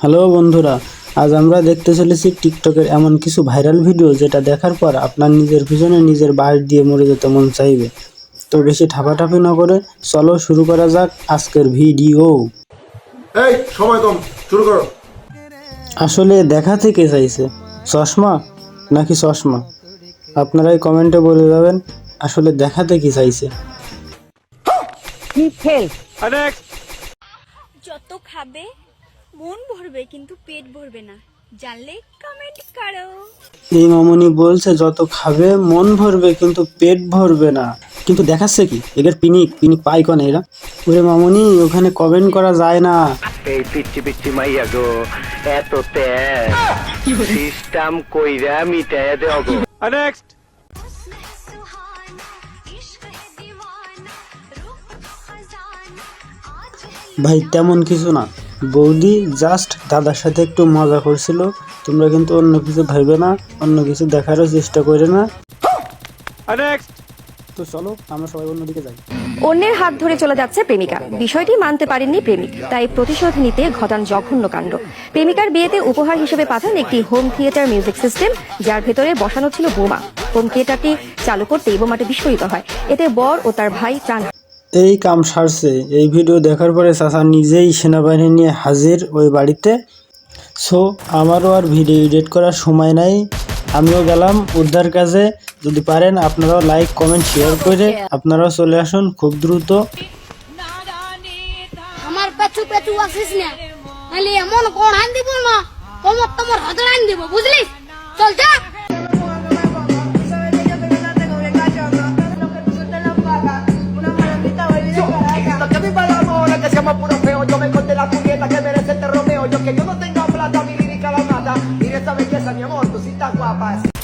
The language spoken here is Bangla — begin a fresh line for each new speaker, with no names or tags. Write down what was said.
হ্যালো বন্ধুরা আজ আমরা দেখতে চলেছি টিকটকের এমন কিছু ভাইরাল ভিডিও যেটা দেখার পর আপনার নিজের পিছনে নিজের বাস দিয়ে মরে যেতে মন চাইবে। তো বেশি ঠাপাঠাপি না করে চলো শুরু করা যাক আজকের ভিডিও।
এই সময় কম শুরু করো।
আসলে দেখাতে কে চাইছে চশমা নাকি চশমা? আপনারাই কমেন্টে বলে যাবেন আসলে দেখাতে কি চাইছে
যত খাবে মন ভরবে কিন্তু পেট ভরবে না। জানলে কমেন্ট করো।
এই মামনি বলছে যত খাবে মন ভরবে কিন্তু পেট ভরবে না। কিন্তু দেখাচ্ছে কি? এদের পিনিক পিনিক পাই কনে এরা? ওরে মামনি ওখানে কমেন্ট করা যায় না।
এই পিচ্ছি পিচ্ছি মাইয়া গো এত তে সিস্টেম কইরা মিটায় দেও গো।
নেক্সট
ভাই তেমন কিছু না। বৌদি জাস্ট দাদার সাথে একটু মজা করছিল। তোমরা কিন্তু অন্য কিছু ভাইবে না অন্য কিছু দেখারও চেষ্টা করে না। তো চলো আমরা সবাই অন্যদিকে যাই।
অন্যের হাত ধরে চলে যাচ্ছে প্রেমিকা। বিষয়টি মানতে পারেননি প্রেমিক তাই প্রতিশোধ নিতে ঘটান জঘন্য কাণ্ড। প্রেমিকার বিয়েতে উপহার হিসেবে পাঠান একটি হোম থিয়েটার মিউজিক সিস্টেম যার ভেতরে বসানো ছিল বোমা। হোম থিয়েটারটি চালু করতেই বোমাটি বিস্ফোরিত হয়। এতে বর ও তার ভাই প্রাণ
এই কাম সারছে। এই ভিডিও দেখার পরে চাচা নিজেই সেনাবাহিনী নিয়ে হাজির ওই বাড়িতে। সো আমারও আর ভিডিও এডিট করার সময় নাই। আমিও গেলাম উদ্ধার কাজে। যদি পারেন, আপনারাও লাইক কমেন্ট শেয়ার করে আপনারাও চলে আসুন খুব দ্রুত।
আমার চল যা।
essa minha moto, se tá com a paz.